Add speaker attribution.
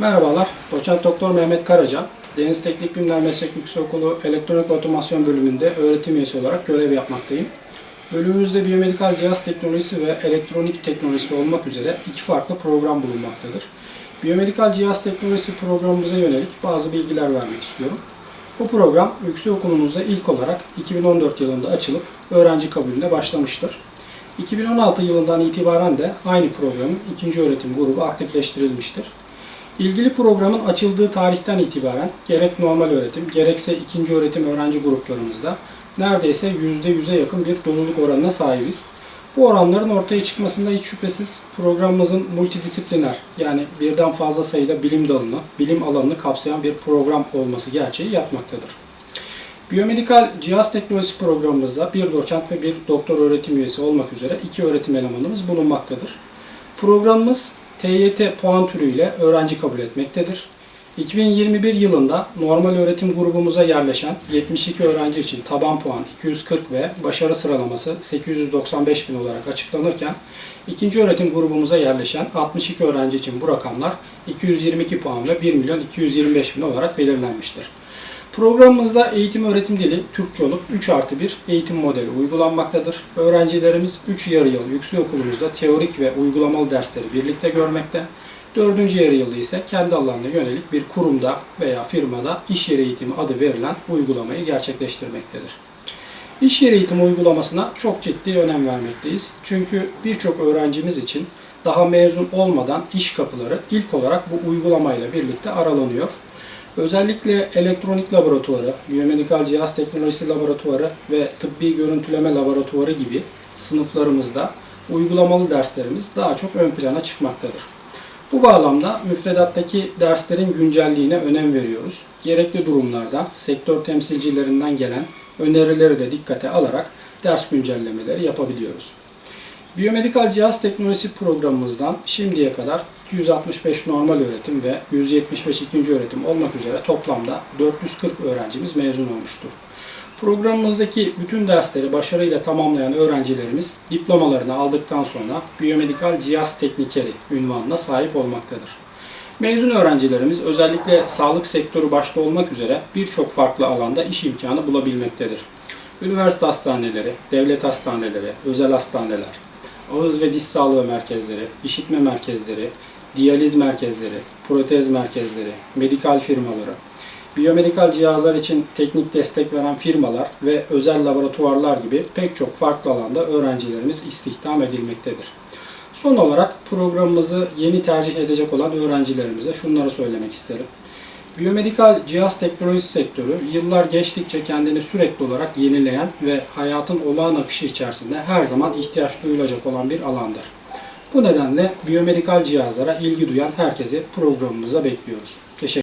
Speaker 1: Merhabalar, Doçent Doktor Mehmet Karaca, Deniz Teknik Bilimler Meslek Yüksekokulu Elektronik Otomasyon bölümünde öğretim üyesi olarak görev yapmaktayım. Bölümümüzde biyomedikal cihaz teknolojisi ve elektronik teknolojisi olmak üzere iki farklı program bulunmaktadır. Biyomedikal cihaz teknolojisi programımıza yönelik bazı bilgiler vermek istiyorum. Bu program yüksekokulumuzda ilk olarak 2014 yılında açılıp öğrenci kabulüne başlamıştır. 2016 yılından itibaren de aynı programın ikinci öğretim grubu aktifleştirilmiştir. İlgili programın açıldığı tarihten itibaren gerek normal öğretim gerekse ikinci öğretim öğrenci gruplarımızda neredeyse %100'e yakın bir doluluk oranına sahibiz. Bu oranların ortaya çıkmasında hiç şüphesiz programımızın multidisipliner yani birden fazla sayıda bilim dalını, bilim alanını kapsayan bir program olması gerçeği yatmaktadır. Biyomedikal cihaz teknolojisi programımızda bir doçent ve bir doktor öğretim üyesi olmak üzere iki öğretim elemanımız bulunmaktadır. Programımız TYT puan türüyle öğrenci kabul etmektedir. 2021 yılında normal öğretim grubumuza yerleşen 72 öğrenci için taban puan 240 ve başarı sıralaması 895 bin olarak açıklanırken ikinci öğretim grubumuza yerleşen 62 öğrenci için bu rakamlar 222 puan ve 1 milyon 225 bin olarak belirlenmiştir. Programımızda eğitim öğretim dili Türkçe olup 3 artı 1 eğitim modeli uygulanmaktadır. Öğrencilerimiz 3 yarı yıl yüksekokulumuzda teorik ve uygulamalı dersleri birlikte görmekte. 4. yarı yılda ise kendi alanına yönelik bir kurumda veya firmada iş yeri eğitimi adı verilen uygulamayı gerçekleştirmektedir. İş yeri eğitimi uygulamasına çok ciddi önem vermekteyiz. Çünkü birçok öğrencimiz için daha mezun olmadan iş kapıları ilk olarak bu uygulamayla birlikte aralanıyor. Özellikle elektronik laboratuvarı, biyomedikal cihaz teknolojisi laboratuvarı ve tıbbi görüntüleme laboratuvarı gibi sınıflarımızda uygulamalı derslerimiz daha çok ön plana çıkmaktadır. Bu bağlamda müfredattaki derslerin güncelliğine önem veriyoruz. Gerekli durumlarda sektör temsilcilerinden gelen önerileri de dikkate alarak ders güncellemeleri yapabiliyoruz. Biyomedikal cihaz teknolojisi programımızdan şimdiye kadar 265 normal öğretim ve 175 ikinci öğretim olmak üzere toplamda 440 öğrencimiz mezun olmuştur. Programımızdaki bütün dersleri başarıyla tamamlayan öğrencilerimiz diplomalarını aldıktan sonra biyomedikal cihaz teknikeri ünvanına sahip olmaktadır. Mezun öğrencilerimiz özellikle sağlık sektörü başta olmak üzere birçok farklı alanda iş imkanı bulabilmektedir. Üniversite hastaneleri, devlet hastaneleri, özel hastaneler, ağız ve diş sağlığı merkezleri, işitme merkezleri, diyaliz merkezleri, protez merkezleri, medikal firmaları, biyomedikal cihazlar için teknik destek veren firmalar ve özel laboratuvarlar gibi pek çok farklı alanda öğrencilerimiz istihdam edilmektedir. Son olarak programımızı yeni tercih edecek olan öğrencilerimize şunları söylemek isterim. Biyomedikal cihaz teknolojisi sektörü yıllar geçtikçe kendini sürekli olarak yenileyen ve hayatın olağan akışı içerisinde her zaman ihtiyaç duyulacak olan bir alandır. Bu nedenle biyomedikal cihazlara ilgi duyan herkesi programımıza bekliyoruz. Teşekkür